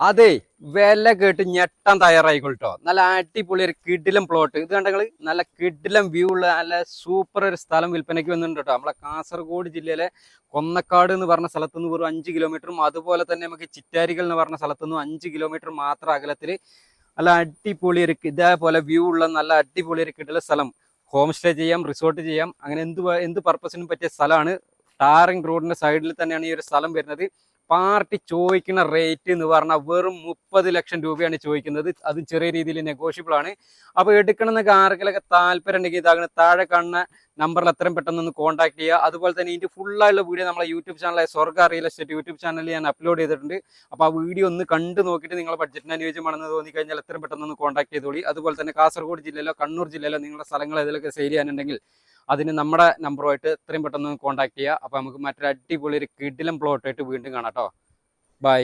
അതെ വില കേട്ട് ഞെട്ടാൻ തയ്യാറായിക്കോട്ടോ നല്ല അടിപൊളി ഒരു കിഡിലം പ്ലോട്ട് ഇത് കണ്ടെങ്കിൽ നല്ല കിഡിലം വ്യൂ ഉള്ള നല്ല സൂപ്പർ ഒരു സ്ഥലം വിൽപ്പനയ്ക്ക് വന്നിട്ടുണ്ട് കേട്ടോ നമ്മളെ കാസർഗോഡ് ജില്ലയിലെ കൊന്നക്കാട് എന്ന് പറഞ്ഞ സ്ഥലത്ത് നിന്ന് വെറും അഞ്ച് കിലോമീറ്ററും അതുപോലെ തന്നെ നമുക്ക് ചിറ്റാരികൾ എന്ന് പറഞ്ഞ സ്ഥലത്ത് നിന്നും അഞ്ച് കിലോമീറ്റർ മാത്രം അകലത്തിൽ നല്ല അടിപൊളി ഒരു ഇതേപോലെ വ്യൂ ഉള്ള നല്ല അടിപൊളി ഒരു കിടില സ്ഥലം. ഹോം സ്റ്റേ ചെയ്യാം റിസോർട്ട് ചെയ്യാം അങ്ങനെ എന്ത് എന്ത് പർപ്പസിനും പറ്റിയ സ്ഥലമാണ് ടാറിംഗ് റോഡിന്റെ സൈഡിൽ തന്നെയാണ് ഈ ഒരു സ്ഥലം വരുന്നത്. പാർട്ടി ചോദിക്കുന്ന റേറ്റ് എന്ന് പറഞ്ഞാൽ വെറും മുപ്പത് ലക്ഷം രൂപയാണ് ചോദിക്കുന്നത്. അത് ചെറിയ രീതിയിൽ നെഗോഷ്യബിൾ ആണ്. അപ്പോൾ എടുക്കണമെന്നൊക്കെ ആർക്കെങ്കിലൊക്കെ താല്പര്യം ഉണ്ടെങ്കിൽ ഇതാകുന്ന താഴെ കാണുന്ന നമ്പറിൽ എത്രയും പെട്ടെന്ന് ഒന്ന് കോൺടാക്ട് ചെയ്യുക. അതുപോലെ തന്നെ ഇതിന്റെ ഫുള്ളായുള്ള വീഡിയോ നമ്മളെ യൂട്യൂബ് ചാനലായ സ്വർഗ റിയൽ എസ്റ്റേറ്റ് യൂട്യൂബ് ചാനലിൽ ഞാൻ അപ്ലോഡ് ചെയ്തിട്ടുണ്ട്. അപ്പോൾ ആ വീഡിയോ ഒന്ന് കണ്ടു നോക്കിയിട്ട് നിങ്ങളുടെ ബഡ്ജറ്റിന് അനുയോജ്യമാണെന്ന് തോന്നിക്കഴിഞ്ഞാൽ എത്രയും പെട്ടെന്ന് ഒന്ന് കോൺടാക്ട് ചെയ്തോളി. അതുപോലെ തന്നെ കാസർഗോഡ് ജില്ലയിലോ കണ്ണൂർ ജില്ലയിലോ നിങ്ങളുടെ സ്ഥലങ്ങൾ ഇതിലൊക്കെ സെയിൽ ചെയ്യാനുണ്ടെങ്കിൽ അതിന് നമ്മുടെ നമ്പറുമായിട്ട് എത്രയും പെട്ടെന്ന് കോൺടാക്ട് ചെയ്യുക. അപ്പോൾ നമുക്ക് മറ്റൊരു അടിപൊളി ഒരു കിടിലം പ്ലോട്ടായിട്ട് വീണ്ടും കാണാം കേട്ടോ ബൈ